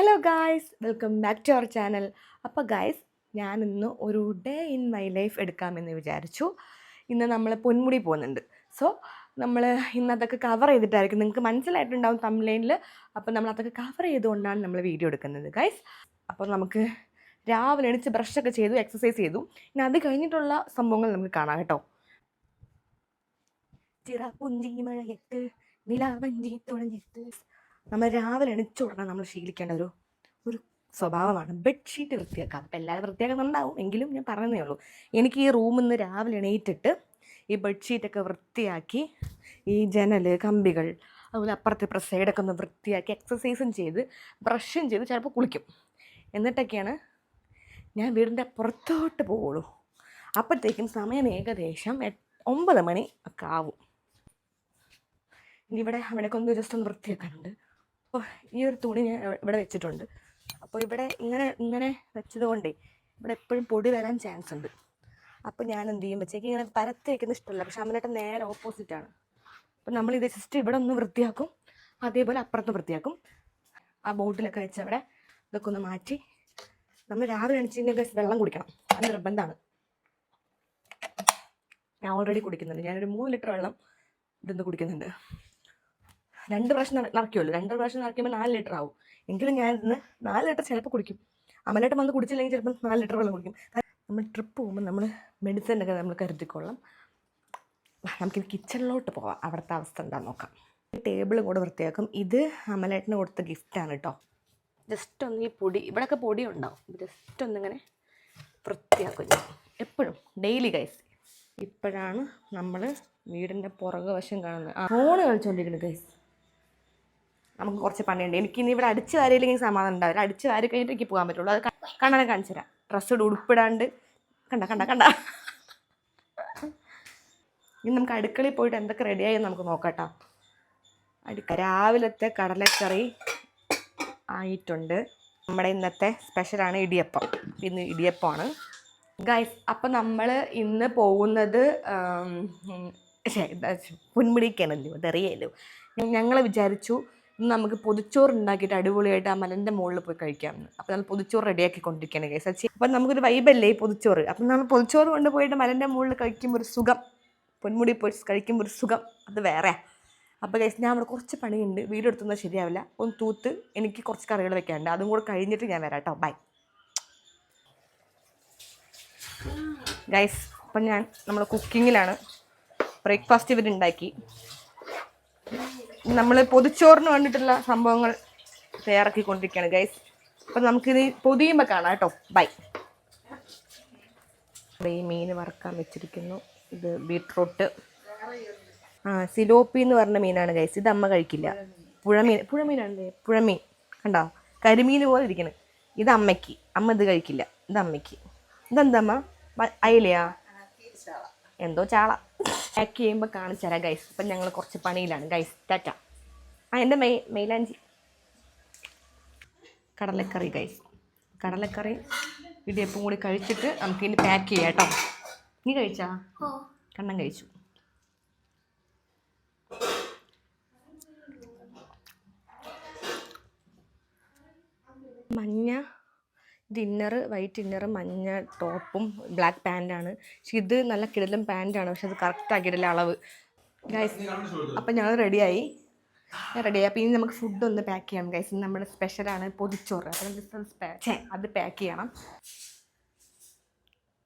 Hello guys welcome back to our channel അപ്പോൾ guys ഞാനിന്ന് ഒരു ഡേ ഇൻ മൈ ലൈഫ് എടുക്കാമെന്ന് വിചാരിച്ചു. ഇന്ന് നമ്മൾ പൊന്മുടി പോകുന്നുണ്ട്. സോ നമ്മൾ ഇന്ന് അതൊക്കെ കവർ ചെയ്തിട്ടായിരിക്കും. നിങ്ങൾക്ക് മനസ്സിലായിട്ടുണ്ടാവും തമിഴ്ലൈനിൽ അപ്പോൾ നമ്മൾ അതൊക്കെ കവർ ചെയ്തുകൊണ്ടാണ് നമ്മൾ വീഡിയോ എടുക്കുന്നത് ഗൈസ് അപ്പോൾ നമുക്ക് രാവിലെ എണിച്ച് ബ്രഷൊക്കെ ചെയ്തു എക്സസൈസ് ചെയ്തു. ഇനി അത് കഴിഞ്ഞിട്ടുള്ള സംഭവങ്ങൾ നമുക്ക് കാണാം കേട്ടോ. ചിറപുഞ്ചി മഴയത്ത് നിലാവഞ്ചി തുഴഞ്ഞിട്ട് നമ്മൾ രാവിലെ എണിച്ച ഉടനെ നമ്മൾ ശീലിക്കേണ്ട ഒരു ഒരു സ്വഭാവമാണ്. ബെഡ്ഷീറ്റ് വൃത്തിയാക്കാം അപ്പം എല്ലാവരും വൃത്തിയാക്കുന്നുണ്ടാവും. എങ്കിലും ഞാൻ പറഞ്ഞതേ ഉള്ളൂ. എനിക്ക് ഈ റൂമിൽ നിന്ന് രാവിലെ എണീറ്റിട്ട് ഈ ബെഡ്ഷീറ്റൊക്കെ വൃത്തിയാക്കി ഈ ജനൽ കമ്പികൾ അതുപോലെ അപ്പുറത്തെ പ്രസൈഡൊക്കെ ഒന്ന് വൃത്തിയാക്കി എക്സസൈസും ചെയ്ത് ബ്രഷും ചെയ്ത് ചിലപ്പോൾ കുളിക്കും. എന്നിട്ടൊക്കെയാണ് ഞാൻ വീടിന്റെ പുറത്തോട്ട് പോവുള്ളൂ. അപ്പോഴത്തേക്കും സമയം ഏകദേശം ഒമ്പത് മണി ഒക്കെ ആവും. ഇനി ഇവിടെ അവിടെയൊക്കെ ഒന്ന് ജസ്റ്റ് ഒന്ന് വൃത്തിയാക്കാനുണ്ട്. അപ്പോൾ ഈ ഒരു തുണി ഞാൻ ഇവിടെ വെച്ചിട്ടുണ്ട്. അപ്പോൾ ഇവിടെ ഇങ്ങനെ ഇങ്ങനെ വെച്ചത് കൊണ്ടേ ഇവിടെ എപ്പോഴും പൊടി വരാൻ ചാൻസ് ഉണ്ട്. അപ്പോൾ ഞാൻ എന്ത് ചെയ്യും? വെച്ചേക്ക് ഇങ്ങനെ പരത്തി വയ്ക്കുന്ന ഇഷ്ടമല്ല. പക്ഷെ അമ്മനായിട്ട് നേരെ ഓപ്പോസിറ്റാണ് അപ്പോൾ നമ്മൾ ഇത് ജസ്റ്റ് ഇവിടെ ഒന്ന് വൃത്തിയാക്കും. അതേപോലെ അപ്പുറത്ത് വൃത്തിയാക്കും. ആ ബോട്ടിലൊക്കെ വെച്ച് അവിടെ ഇതൊക്കെ ഒന്ന് മാറ്റി നമ്മൾ രാവിലെ എണിച്ചിട്ടുണ്ടെങ്കിൽ വെള്ളം കുടിക്കണം. അത് നിർബന്ധമാണ്. ഞാൻ ഓൾറെഡി കുടിക്കുന്നുണ്ട്. ഞാനൊരു മൂന്ന് ലിറ്റർ വെള്ളം ഇതൊന്ന് കുടിക്കുന്നുണ്ട്. രണ്ട് പ്രാവശ്യം നിറയ്ക്കുമല്ലോ രണ്ട് പ്രാവശ്യം നിറയ്ക്കുമ്പോൾ നാല് ലിറ്റർ ആവും. എങ്കിലും ഞാൻ ഇന്ന് നാല് ലിറ്റർ ചിലപ്പോൾ കുടിക്കും. അമ്മലായിട്ട് വന്ന് കുടിച്ചില്ലെങ്കിൽ ചിലപ്പോൾ നാല് ലിറ്റർ വെള്ളം കുടിക്കും. നമ്മൾ ട്രിപ്പ് പോകുമ്പോൾ നമ്മൾ മെഡിസിൻ ഒക്കെ നമ്മൾ കരുതിക്കൊള്ളാം. നമുക്ക് കിച്ചണിലോട്ട് പോവാം. അവിടുത്തെ അവസ്ഥ എന്താണെന്ന് നോക്കാം. ടേബിളും കൂടെ വൃത്തിയാക്കും. ഇത് അമലേട്ടിന് കൊടുത്ത ഗിഫ്റ്റാണ് കേട്ടോ ജസ്റ്റ് ഒന്ന് ഈ പൊടി ഇവിടെയൊക്കെ പൊടി ഉണ്ടാവും ജസ്റ്റ് ഒന്നിങ്ങനെ വൃത്തിയാക്കും എപ്പോഴും. ഡെയിലി ഗൈസ് ഇപ്പോഴാണ് നമ്മൾ വീടിന്റെ പുറകു വശം കാണുന്നത്. ഫോണ് കളിച്ചുകൊണ്ടിരിക്കുന്നത് ഗൈസ് നമുക്ക് കുറച്ച് പണിയുണ്ട്. എനിക്ക് ഇനി ഇവിടെ അടിച്ച് വാരിയില്ലെങ്കിൽ സമാധാനം ഉണ്ടാവില്ല. അടിച്ച് വാരി കഴിഞ്ഞിട്ട് എനിക്ക് പോകാൻ പറ്റുള്ളൂ. അത് കണ്ണനെ കാണിച്ചു തരാം. ഡ്രസ്സ് ഉടുപ്പിടാണ്ട്. കണ്ട കണ്ട കണ്ട. ഇനി നമുക്ക് അടുക്കളയിൽ പോയിട്ട് എന്തൊക്കെ റെഡിയായി നമുക്ക് നോക്കാട്ടോ അടുക്ക രാവിലത്തെ കടലക്കറി ആയിട്ടുണ്ട്. നമ്മുടെ ഇന്നത്തെ സ്പെഷ്യലാണ് ഇടിയപ്പം. ഇന്ന് ഇടിയപ്പമാണ്. ഗൈസ് അപ്പം നമ്മൾ ഇന്ന് പോകുന്നത് ആം, തെറിയല്ലോ ഞങ്ങൾ വിചാരിച്ചു നമുക്ക് പൊതിച്ചോറ് ഉണ്ടാക്കിയിട്ട് അടിപൊളിയായിട്ട് ആ മലന്റെ മുകളിൽ പോയി കഴിക്കാമെന്ന്. അപ്പോൾ നമ്മൾ പൊതിച്ചോറ് റെഡിയാക്കി കൊണ്ടിരിക്കുകയാണ് കേസ് അച്ഛൻ അപ്പം നമുക്കൊരു വൈബല്ലേ ഈ പൊതിച്ചോറ്? അപ്പം നമ്മൾ പൊതിച്ചോറ് കൊണ്ടുപോയിട്ട് മലന്റെ മുകളിൽ കഴിക്കുമ്പോൾ ഒരു സുഖം പൊന്മുടി പോയി കഴിക്കുമ്പോൾ ഒരു സുഖം അത് വേറെ അപ്പോൾ ഗൈസ് ഞാൻ അവിടെ കുറച്ച് പണിയുണ്ട് വീഡിയോ എടുത്തൊന്നും ശരിയാവില്ല. ഒന്ന് തൂത്ത് എനിക്ക് കുറച്ച് കറികൾ വെക്കാനുണ്ട്. അതും കൂടെ കഴിഞ്ഞിട്ട് ഞാൻ വരാം കേട്ടോ. ബൈ ഗൈസ് അപ്പം ഞാൻ നമ്മൾ കുക്കിങ്ങിലാണ് ബ്രേക്ക്ഫാസ്റ്റ് ഇവരുണ്ടാക്കി നമ്മൾ പൊതിച്ചോറിന് വേണ്ടിയിട്ടുള്ള സംഭവങ്ങൾ തയ്യാറാക്കിക്കൊണ്ടിരിക്കുകയാണ് ഗൈസ് അപ്പം നമുക്കിത് പൊതിയുമ്പോൾ കാണാം കേട്ടോ. ബൈ ഈ മീൻ വറുക്കാൻ വെച്ചിരിക്കുന്നു. ഇത് ബീട്രൂട്ട്. ആ സിലോപ്പി എന്ന് പറഞ്ഞ മീനാണ് ഗൈസ് ഇത് അമ്മ കഴിക്കില്ല. പുഴമീൻ പുഴമീനാണല്ലേ പുഴമീൻ. കണ്ടോ? കരിമീൻ പോലെ ഇരിക്കണം. ഇത് അമ്മയ്ക്ക്. അമ്മ ഇത് കഴിക്കില്ല. ഇത് അമ്മയ്ക്ക്. ഇതെന്താ അമ്മ? അയിലയാ? എന്തോ ചാള. പാക്ക് ചെയ്യുമ്പോൾ കാണിച്ചു തരാം ഗൈസ് ഇപ്പം ഞങ്ങൾ കുറച്ച് പണിയിലാണ്. ഗൈസ് ടാറ്റ ആ എന്റെ മെയ് മെയിലാഞ്ചി? കടലക്കറി ഗൈസ് കടലക്കറി ഇടിയപ്പം കൂടി കഴിച്ചിട്ട് നമുക്ക് ഇനി പാക്ക് ചെയ്യാം കേട്ടോ. നീ കഴിച്ചാ? കണ്ണം കഴിച്ചു. മഞ്ഞ ഡിന്നർ വൈറ്റ് ഡിന്നർ മഞ്ഞ ടോപ്പും ബ്ലാക്ക് പാന്റാണ് പക്ഷെ ഇത് നല്ല കിടലും പാന്റാണ് പക്ഷെ അത് കറക്റ്റ് ആക്കിയിട്ടില്ല അളവ്. ഗൈസ് അപ്പം ഞങ്ങൾ റെഡിയായി റെഡിയായി അപ്പോൾ ഇനി നമുക്ക് ഫുഡ് ഒന്ന് പാക്ക് ചെയ്യാം ഗൈസ് നമ്മുടെ സ്പെഷ്യലാണ് പൊതിച്ചോറ്. അപ്പം അത് പാക്ക് ചെയ്യണം.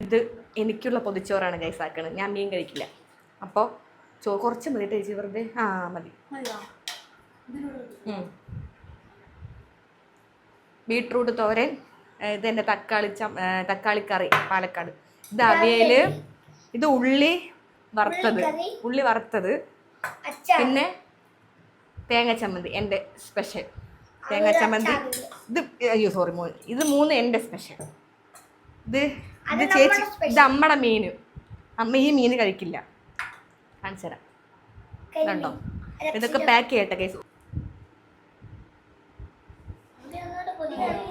ഇത് എനിക്കുള്ള പൊതിച്ചോറാണ് ഗൈസ് ആക്കുന്നത് ഞാൻ മീൻ കഴിക്കില്ല. അപ്പോൾ ചോ കുറച്ച് മതി ടേച്ചി വെറുതെ ആ മതി. ബീട്രൂട്ട് തോരൻ ഏ, ഇത് തന്നെ തക്കാളി ചം തക്കാളിക്കറി പാലക്കാട്. ഇത് അവിയൽ ഇത് ഉള്ളി വറുത്തത്. ഉള്ളി വറുത്തത്. പിന്നെ തേങ്ങ ചമ്മന്തി എന്റെ സ്പെഷ്യൽ. തേങ്ങ ചമ്മന്തി. ഇത് അയ്യോ സോറി മോൻ ഇത് മൂന്ന് എന്റെ സ്പെഷ്യൽ. ഇത് ഇത് ചേച്ചി ഇത് അമ്മടെ മീൻ. അമ്മ ഈ മീൻ കഴിക്കില്ല. കാണിച്ചു തരാം. ഇതൊക്കെ പാക്ക് ചെയ്യട്ടെ കേസ്.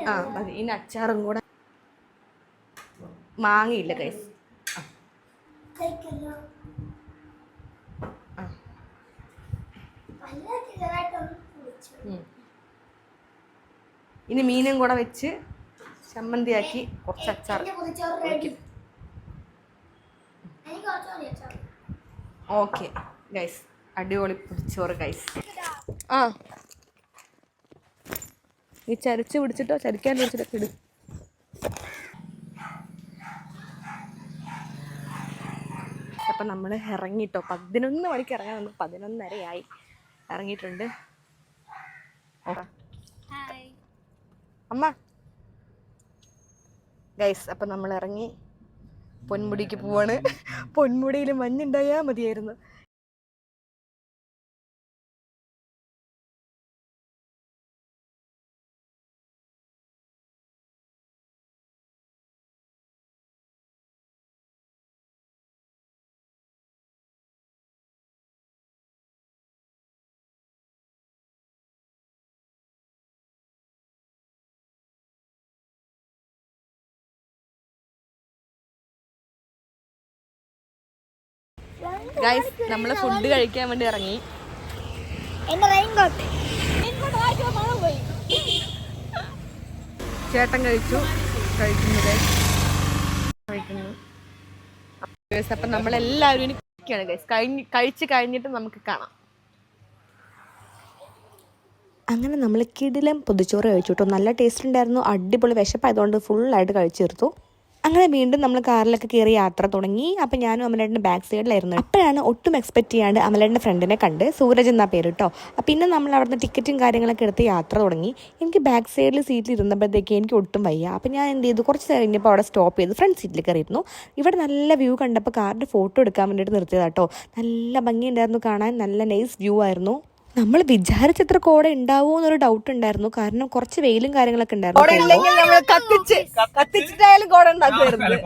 ആ മതി. ഇനി അച്ചാറും കൂടെ മാങ്ങയില്ല കൈസ്. ഇനി മീനും കൂടെ വെച്ച് ചമ്മന്തിയാക്കി കുറച്ച് അച്ചാർ ഓക്കെ. ഗൈസ് അടിപൊളി പൊടിച്ചോറ് ഗൈസ്. ആ. നീ ചരിച്ച് പിടിച്ചിട്ടോ? ചരിക്കാൻ പിടിച്ചിട്ടൊക്കെ ഇടും അപ്പം നമ്മൾ ഇറങ്ങിയിട്ടോ പതിനൊന്ന് മണിക്ക് ഇറങ്ങാൻ നമ്മൾ പതിനൊന്നരയായി. ഇറങ്ങിയിട്ടുണ്ട്. അമ്മ. ഗൈസ് അപ്പം നമ്മൾ ഇറങ്ങി പൊന്മുടിക്ക് പോവാണ്. പൊന്മുടിയിൽ മഞ്ഞുണ്ടായാൽ മതിയായിരുന്നു. ഗൈസ് നമ്മൾ ഫുഡ് കഴിക്കാൻ വേണ്ടി ഇറങ്ങി. ചേട്ടൻ കഴിച്ചു. കഴിക്കുന്നത്. കഴിക്കുന്നു അപ്പം നമ്മളെല്ലാവരും ഇനി കഴിക്കുകയാണ് ഗൈസ് കഴിഞ്ഞ് കഴിച്ച് കഴിഞ്ഞിട്ട് നമുക്ക് കാണാം. അങ്ങനെ നമ്മൾ കിടിലം പൊതിച്ചോറ് കഴിച്ചു കേട്ടോ. നല്ല ടേസ്റ്റ് ഉണ്ടായിരുന്നു. അടിപൊളി വിശപ്പായതുകൊണ്ട് ഫുള്ളായിട്ട് കഴിച്ചു തീർത്തു അങ്ങനെ വീണ്ടും നമ്മൾ കാറിലൊക്കെ കയറി യാത്ര തുടങ്ങി. അപ്പം ഞാനും അമലേട്ടന്റെ ബാക്ക് സൈഡിലായിരുന്നു അപ്പോഴാണ് ഒട്ടും എക്സ്പെക്ട് ചെയ്യാണ്ട് അമലേട്ടന്റെ ഫ്രണ്ടിനെ കണ്ട് സൂരജ് എന്നാ പേര് കേട്ടോ പിന്നെ നമ്മൾ അവിടുന്ന് ടിക്കറ്റും കാര്യങ്ങളൊക്കെ എടുത്ത് യാത്ര തുടങ്ങി. എനിക്ക് ബാക്ക് സൈഡിൽ സീറ്റിൽ ഇരുന്നപ്പോഴത്തേക്ക് എനിക്ക് ഒട്ടും വയ്യ. അപ്പം ഞാൻ എന്ത് ചെയ്തു? കുറച്ച് കഴിഞ്ഞപ്പോൾ അവിടെ സ്റ്റോപ്പ് ചെയ്ത്. ഫ്രണ്ട് സീറ്റിൽ കയറിയിരുന്നു. ഇവിടെ നല്ല വ്യൂ കണ്ടപ്പോൾ കാറിന്റെ ഫോട്ടോ എടുക്കാൻ വേണ്ടിയിട്ട് നിർത്തിയതാട്ടോ നല്ല ഭംഗിയുണ്ടായിരുന്നു കാണാൻ. നല്ല നൈസ് വ്യൂ ആയിരുന്നു. നമ്മൾ വിചാരിച്ചത്ര കോട ഉണ്ടാവുമോ എന്നൊരു ഡൗട്ട് ഉണ്ടായിരുന്നു. കാരണം കുറച്ച് വെയിലും കാര്യങ്ങളൊക്കെ കോട ഉണ്ടായിരുന്നു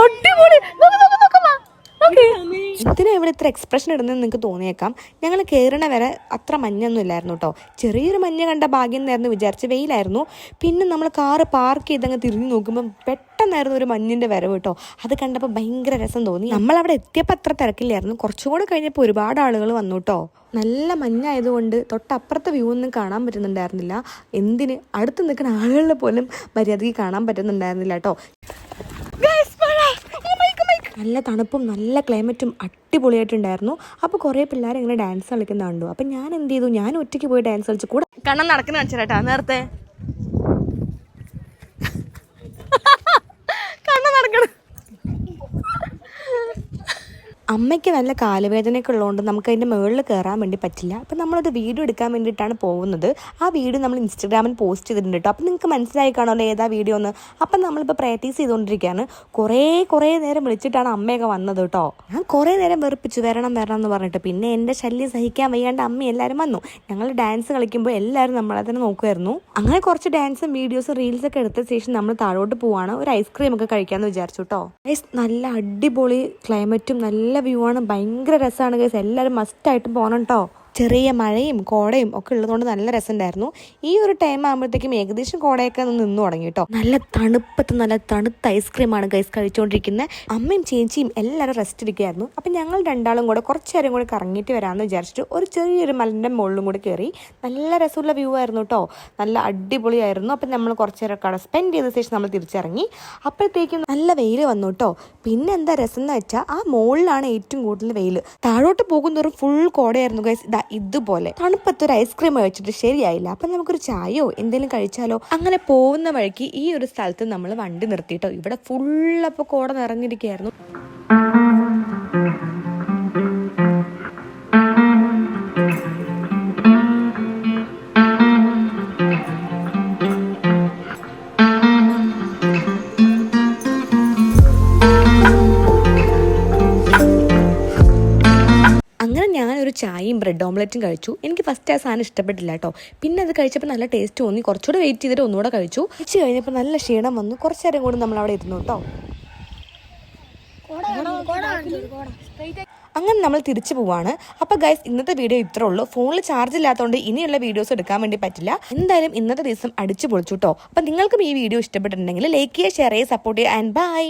അടിപൊളി. എന്തിനാ ഇവിടെ ഇത്ര എക്സ്പ്രഷൻ ഇടുന്നത് നിങ്ങൾക്ക് തോന്നിയേക്കാം? ഞങ്ങൾ കയറണ വരെ അത്ര മഞ്ഞൊന്നും ഇല്ലായിരുന്നു കേട്ടോ ചെറിയൊരു മഞ്ഞ കണ്ട ഭാഗ്യം എന്നായിരുന്നു വിചാരിച്ച് വെയിലായിരുന്നു. പിന്നെ നമ്മൾ കാറ് പാർക്ക് ചെയ്തങ്ങ് തിരിഞ്ഞു നോക്കുമ്പോൾ പെട്ടെന്നായിരുന്നു ഒരു മഞ്ഞിന്റെ വരവ് കേട്ടോ. അത് കണ്ടപ്പോൾ ഭയങ്കര രസം തോന്നി. നമ്മൾ അവിടെ എത്തിയപ്പോൾ അത്ര തിരക്കില്ലായിരുന്നു. കുറച്ചുകൂടെ കഴിഞ്ഞപ്പോൾ ഒരുപാട് ആളുകൾ വന്നു കേട്ടോ. നല്ല മഞ്ഞായതുകൊണ്ട് തൊട്ടപ്പുറത്തെ വ്യൂ ഒന്നും കാണാൻ പറ്റുന്നുണ്ടായിരുന്നില്ല. എന്തിന്? അടുത്ത് നിൽക്കുന്ന ആളുകളെ പോലും മര്യാദയ്ക്ക് കാണാൻ പറ്റുന്നുണ്ടായിരുന്നില്ല കേട്ടോ. നല്ല തണുപ്പും നല്ല ക്ലൈമറ്റും അടിപൊളിയായിട്ടുണ്ടായിരുന്നു. അപ്പോൾ കുറേ പിള്ളേർ ഇങ്ങനെ ഡാൻസ് കളിക്കുന്ന കണ്ടു. അപ്പം ഞാൻ എന്ത് ചെയ്തു? ഞാൻ ഒറ്റയ്ക്ക് പോയി ഡാൻസ് കളിച്ചു കൂടെ കണ്ണം നടക്കുന്ന കാണിച്ചേട്ടാ നേരത്തെ. അമ്മയ്ക്ക് നല്ല കാലുവേദനയൊക്കെ ഉള്ളതുകൊണ്ട് നമുക്ക് അതിന്റെ മുകളിൽ കയറാൻ വേണ്ടി പറ്റില്ല. അപ്പം നമ്മളത് വീഡിയോ എടുക്കാൻ വേണ്ടിയിട്ടാണ് പോകുന്നത്. ആ വീഡിയോ നമ്മൾ ഇൻസ്റ്റാഗ്രാമിൽ പോസ്റ്റ് ചെയ്തിട്ടുണ്ട് കേട്ടോ. അപ്പം നിങ്ങൾക്ക് മനസ്സിലായി കാണുമല്ലോ ഏതാ വീഡിയോ എന്ന്. അപ്പം നമ്മളിപ്പോൾ പ്രാക്ടീസ് ചെയ്തുകൊണ്ടിരിക്കുകയാണ്. കുറേ കുറേ നേരം വിളിച്ചിട്ടാണ് അമ്മയൊക്കെ വന്നത് കേട്ടോ. ഞാൻ കുറേ നേരം വെറുപ്പിച്ചു വരണം വരണം എന്ന് പറഞ്ഞിട്ട്. പിന്നെ എന്റെ ശല്യം സഹിക്കാൻ വയ്യാണ്ട് അമ്മ എല്ലാവരും വന്നു. ഞങ്ങൾ ഡാൻസ് കളിക്കുമ്പോൾ എല്ലാവരും നമ്മളെ തന്നെ നോക്കുമായിരുന്നു. അങ്ങനെ കുറച്ച് ഡാൻസും വീഡിയോസും റീൽസൊക്കെ എടുത്ത ശേഷം നമ്മൾ താഴോട്ട് പോവാണ്. ഒരു ഐസ്ക്രീം ഒക്കെ കഴിക്കാമെന്ന് വിചാരിച്ചു കേട്ടോ. നല്ല അടിപൊളി ക്ലൈമറ്റും നല്ല വ്യൂ ആണ്. ഭയങ്കര രസമാണ് ഗൈസ് എല്ലാവരും മസ്റ്റായിട്ടും പോകണം കേട്ടോ ചെറിയ മഴയും കോടയും ഒക്കെ ഉള്ളതുകൊണ്ട് നല്ല രസമുണ്ടായിരുന്നു. ഈ ഒരു ടൈം ആകുമ്പോഴത്തേക്കും ഏകദേശം കോടയൊക്കെ നിന്ന് തുടങ്ങി കേട്ടോ. നല്ല തണുപ്പത്ത് നല്ല തണുത്ത ഐസ്ക്രീമാണ് ഗൈസ് കഴിച്ചുകൊണ്ടിരിക്കുന്നത് അമ്മയും ചേച്ചിയും എല്ലാവരും റെസ്റ്റ് എടുക്കുകയായിരുന്നു. അപ്പം ഞങ്ങൾ രണ്ടാളും കൂടെ കുറച്ച് നേരം കൂടി കറങ്ങിയിട്ട് വരാമെന്ന് വിചാരിച്ചിട്ട് ഒരു ചെറിയൊരു മലന്റെ മുകളിലും കൂടി കയറി നല്ല രസമുള്ള വ്യൂ ആയിരുന്നു കേട്ടോ. നല്ല അടിപൊളിയായിരുന്നു. അപ്പം നമ്മൾ കുറച്ച് നേരം കട സ്പെൻഡ് ചെയ്ത ശേഷം നമ്മൾ തിരിച്ചിറങ്ങി. അപ്പോഴത്തേക്കും നല്ല വെയിൽ വന്നു കേട്ടോ. പിന്നെ എന്താ രസം എന്ന് വെച്ചാൽ ആ മുകളിലാണ് ഏറ്റവും കൂടുതൽ വെയിൽ താഴോട്ട് പോകുന്നവരും ഫുൾ കോടയായിരുന്നു ഗൈസ് ഇതുപോലെ തണുപ്പത്ത് ഒരു ഐസ്ക്രീം കഴിച്ചിട്ട് ശരിയായില്ല. അപ്പം നമുക്കൊരു ചായയോ എന്തെങ്കിലും കഴിച്ചാലോ? അങ്ങനെ പോകുന്ന വഴിക്ക് ഈ ഒരു സ്ഥലത്ത് നമ്മൾ വണ്ടി നിർത്തിയിട്ടോ. ഇവിടെ ഫുള്ളപ്പോൾ കോട നിറഞ്ഞിരിക്കുകയായിരുന്നു. ഓംലെറ്റും കഴിച്ചു. എനിക്ക് ഫസ്റ്റ് ആ സാധനം ഇഷ്ടപ്പെട്ടില്ല കേട്ടോ പിന്നെ അത് കഴിച്ചപ്പോൾ നല്ല ടേസ്റ്റ് തോന്നി. കുറച്ചുകൂടെ വെയിറ്റ് ചെയ്തിട്ട് ഒന്നുകൂടെ കഴിച്ചു. കഴിച്ചു കഴിഞ്ഞപ്പോൾ നല്ല ക്ഷീണം വന്നു. കുറച്ച് നേരം കൂടി നമ്മൾ അവിടെ ഇരുന്നു കേട്ടോ അങ്ങനെ നമ്മൾ തിരിച്ചു പോവാണ്. അപ്പോൾ ഗൈസ് ഇന്നത്തെ വീഡിയോ ഇത്രേ ഉള്ളൂ. ഫോണിൽ ചാർജ് ഇല്ലാത്തതുകൊണ്ട് ഇനിയുള്ള വീഡിയോസ് എടുക്കാൻ വേണ്ടി പറ്റില്ല. എന്തായാലും ഇന്നത്തെ ദിവസം അടിച്ചു പൊളിച്ചു കേട്ടോ അപ്പോൾ നിങ്ങൾക്കും ഈ വീഡിയോ ഇഷ്ടപ്പെട്ടിട്ടുണ്ടെങ്കിൽ ലൈക്ക് ചെയ്യുക ഷെയർ ചെയ്യുക സപ്പോർട്ട് ചെയ്യുക ആൻഡ് ബൈ